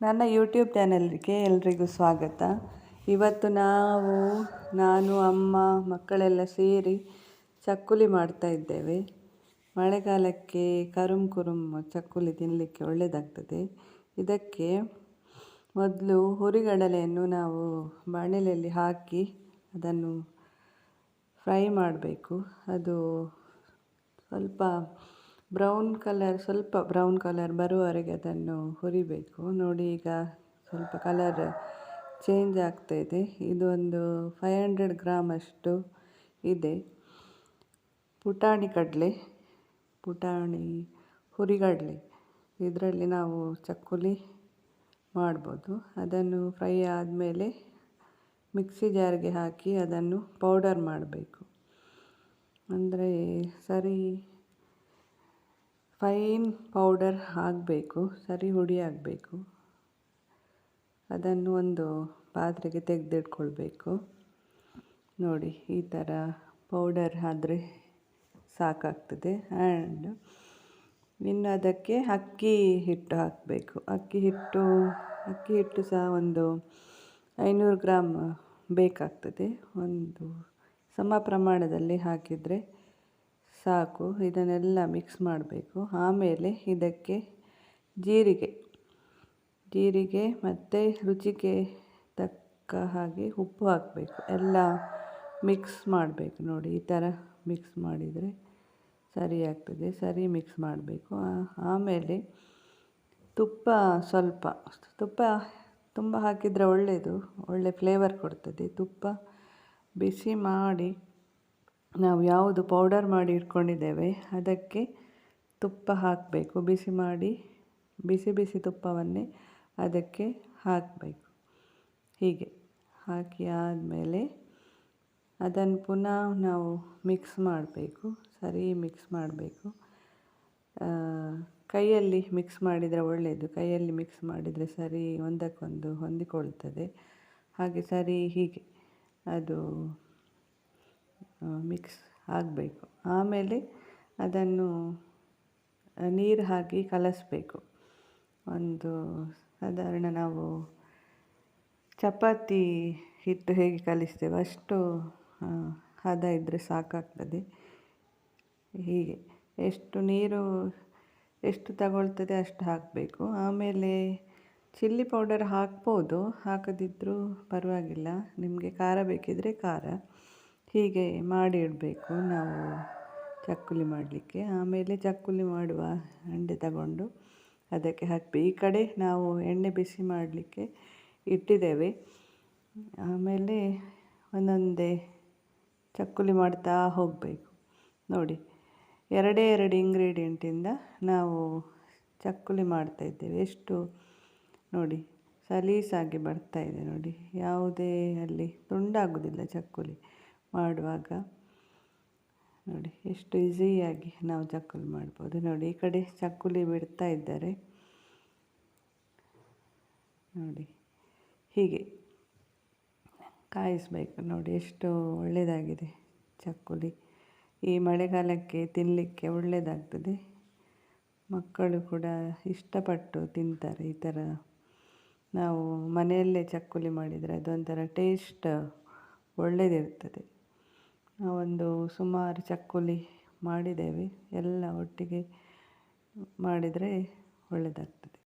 ನನ್ನ ಯೂಟ್ಯೂಬ್ ಚಾನಲ್ಗೆ ಎಲ್ರಿಗೂ ಸ್ವಾಗತ. ಇವತ್ತು ನಾವು, ನಾನು, ಅಮ್ಮ, ಮಕ್ಕಳೆಲ್ಲ ಸೇರಿ ಚಕ್ಕುಲಿ ಮಾಡ್ತಾ ಇದ್ದೇವೆ. ಮಳೆಗಾಲಕ್ಕೆ ಕರುಮ್ ಕುರುಮ್ ಚಕ್ಕುಲಿ ತಿನ್ನಲಿಕ್ಕೆ ಒಳ್ಳೆಯದಾಗ್ತದೆ ಇದಕ್ಕೆ ಮೊದಲು ಹುರಿಗಡಲೆಯನ್ನು ನಾವು ಬಾಣಲೆಯಲ್ಲಿ ಹಾಕಿ ಅದನ್ನು ಫ್ರೈ ಮಾಡಬೇಕು. ಅದು ಸ್ವಲ್ಪ ಬ್ರೌನ್ ಕಲರ್, ಸ್ವಲ್ಪ ಬ್ರೌನ್ ಕಲರ್ ಬರುವವರೆಗೆ ಅದನ್ನು ಹುರಿಬೇಕು. ನೋಡಿ, ಈಗ ಸ್ವಲ್ಪ ಕಲರ್ ಚೇಂಜ್ ಆಗ್ತಾ ಇದೆ. ಇದು ಒಂದು ಫೈವ್ ಹಂಡ್ರೆಡ್ ಗ್ರಾಮ್ ಅಷ್ಟು ಇದೆ. ಪುಟಾಣಿ ಕಡಲೆ, ಪುಟಾಣಿ ಹುರಿಗಡಲೆ. ಇದರಲ್ಲಿ ನಾವು ಚಕ್ಕುಲಿ ಮಾಡ್ಬೋದು. ಅದನ್ನು ಫ್ರೈ ಆದಮೇಲೆ ಮಿಕ್ಸಿ ಜಾರ್ಗೆ ಹಾಕಿ ಅದನ್ನು ಪೌಡರ್ ಮಾಡಬೇಕು. ಅಂದರೆ ಸರಿ ಫೈನ್ ಪೌಡರ್ ಆಗಬೇಕು ಸರಿ ಹುಡಿ ಆಗಬೇಕು. ಅದನ್ನು ಒಂದು ಪಾತ್ರೆಗೆ ತೆಗೆದಿಟ್ಕೊಳ್ಬೇಕು. ನೋಡಿ, ಈ ಥರ ಪೌಡರ್ ಆದರೆ ಸಾಕಾಗ್ತದೆ. ಆ್ಯಂಡ್ ಇನ್ನು ಅದಕ್ಕೆ ಅಕ್ಕಿ ಹಿಟ್ಟು ಹಾಕಬೇಕು. ಅಕ್ಕಿ ಹಿಟ್ಟು ಅಕ್ಕಿ ಹಿಟ್ಟು ಸಹ ಒಂದು ಐನೂರು ಗ್ರಾಮ್ ಬೇಕಾಗ್ತದೆ. ಒಂದು ಸಮ ಪ್ರಮಾಣದಲ್ಲಿ ಹಾಕಿದರೆ ಸಾಕು, ಇದನ್ನೆಲ್ಲ ಮಿಕ್ಸ್ ಮಾಡಬೇಕು. ಆಮೇಲೆ ಇದಕ್ಕೆ ಜೀರಿಗೆ. ಜೀರಿಗೆ ಮತ್ತು ರುಚಿಗೆ ತಕ್ಕ ಹಾಗೆ ಉಪ್ಪು ಹಾಕಬೇಕು. ಎಲ್ಲ ಮಿಕ್ಸ್ ಮಾಡಬೇಕು ನೋಡಿ, ಈ ಥರ ಮಿಕ್ಸ್ ಮಾಡಿದರೆ ಸರಿ ಆಗ್ತದೆ, ಸರಿ ಮಿಕ್ಸ್ ಮಾಡಬೇಕು. ಆಮೇಲೆ ತುಪ್ಪ ಸ್ವಲ್ಪ. ತುಪ್ಪ ತುಂಬ ಹಾಕಿದರೆ ಒಳ್ಳೆಯದು ಒಳ್ಳೆ ಫ್ಲೇವರ್ ಕೊಡ್ತದೆ. ತುಪ್ಪ ಬಿಸಿ ಮಾಡಿ ನಾವು ಯಾವುದು ಪೌಡರ್ ಮಾಡಿ ಇಟ್ಕೊಂಡಿದ್ದೇವೆ, ಅದಕ್ಕೆ ತುಪ್ಪ ಹಾಕಬೇಕು. ಬಿಸಿ ಮಾಡಿ, ಬಿಸಿ ಬಿಸಿ ತುಪ್ಪವನ್ನೇ ಅದಕ್ಕೆ ಹಾಕಬೇಕು. ಹೀಗೆ ಹಾಕಿ ಆದಮೇಲೆ ಅದನ್ನು ಪುನಃ ನಾವು ಮಿಕ್ಸ್ ಮಾಡಬೇಕು, ಸರಿ ಮಿಕ್ಸ್ ಮಾಡಬೇಕು. ಕೈಯಲ್ಲಿ ಮಿಕ್ಸ್ ಮಾಡಿದರೆ ಒಳ್ಳೆಯದು, ಕೈಯಲ್ಲಿ ಮಿಕ್ಸ್ ಮಾಡಿದರೆ ಸರಿ ಒಂದಕ್ಕೊಂದು ಹೊಂದಿಕೊಳ್ತದೆ. ಹಾಗೆ ಸರಿ ಹೀಗೆ, ಅದು ಮಿಕ್ಸ್ ಆಗಬೇಕು. ಆಮೇಲೆ ಅದನ್ನು ನೀರು ಹಾಕಿ ಕಲಸಬೇಕು. ಒಂದು ಸಾಧಾರಣ ನಾವು ಚಪಾತಿ ಹಿಟ್ಟು ಹೇಗೆ ಕಲಿಸ್ತೇವೆ ಅಷ್ಟು ಹದ ಇದ್ದರೆ ಸಾಕಾಗ್ತದೆ. ಹೀಗೆ. ಎಷ್ಟು ನೀರು ಎಷ್ಟು ತಗೊಳ್ತದೆ ಅಷ್ಟು ಹಾಕಬೇಕು. ಆಮೇಲೆ ಚಿಲ್ಲಿ ಪೌಡರ್ ಹಾಕ್ಬೋದು. ಹಾಕದಿದ್ದರೂ ಪರವಾಗಿಲ್ಲ. ನಿಮಗೆ ಖಾರ ಬೇಕಿದ್ದರೆ ಖಾರ. ಹೀಗೆ ಮಾಡಿ ಇಡಬೇಕು. ನಾವು ಚಕ್ಕುಲಿ ಮಾಡಲಿಕ್ಕೆ. ಆಮೇಲೆ ಚಕ್ಕುಲಿ ಮಾಡುವ ಹಂಡೆ ತಗೊಂಡು ಅದಕ್ಕೆ ಹಾಕಿ ಈ ಕಡೆ ನಾವು ಎಣ್ಣೆ ಬಿಸಿ ಮಾಡಲಿಕ್ಕೆ ಇಟ್ಟಿದ್ದೇವೆ. ಆಮೇಲೆ ಒಂದೊಂದೇ ಚಕ್ಕುಲಿ ಮಾಡ್ತಾ ಹೋಗಬೇಕು. ನೋಡಿ, ಎರಡೇ ಎರಡು ಇಂಗ್ರೀಡಿಯೆಂಟಿಂದ ನಾವು ಚಕ್ಕುಲಿ ಮಾಡ್ತಾ ಇದ್ದೇವೆ. ಎಷ್ಟು ನೋಡಿ, ಸಲೀಸಾಗಿ ಬರ್ತಾ ಇದೆ ನೋಡಿ. ಯಾವುದೇ ಅಲ್ಲಿ ತುಂಡಾಗುವುದಿಲ್ಲ ಚಕ್ಕುಲಿ. ಮಾಡುವಾಗ. ನೋಡಿ, ಎಷ್ಟು ಈಸಿಯಾಗಿ ನಾವು ಚಕ್ಕುಲಿ ಮಾಡ್ಬೋದು. ನೋಡಿ, ಈ ಕಡೆ ಚಕ್ಕುಲಿ ಬಿಡ್ತಾ ಇದ್ದಾರೆ. ನೋಡಿ, ಹೀಗೆ ಕಾಯಿಸಬೇಕು. ನೋಡಿ, ಎಷ್ಟು ಒಳ್ಳೆಯದಾಗಿದೆ ಚಕ್ಕುಲಿ. ಈ ಮಳೆಗಾಲಕ್ಕೆ ತಿನ್ನಲಿಕ್ಕೆ ಒಳ್ಳೆಯದಾಗ್ತದೆ ಮಕ್ಕಳು ಕೂಡ ಇಷ್ಟಪಟ್ಟು ತಿಂತಾರೆ ಈ ಥರ. ನಾವು ಮನೆಯಲ್ಲೇ ಚಕ್ಕುಲಿ ಮಾಡಿದರೆ ಅದೊಂಥರ ಟೇಸ್ಟ್ ಒಳ್ಳೆಯದಿರ್ತದೆ ನಾವೊಂದು ಸುಮಾರು ಚಕ್ಕುಲಿ ಮಾಡಿದ್ದೇವೆ. ಎಲ್ಲ ಒಟ್ಟಿಗೆ ಮಾಡಿದರೆ ಒಳ್ಳೆಯದಾಗ್ತದೆ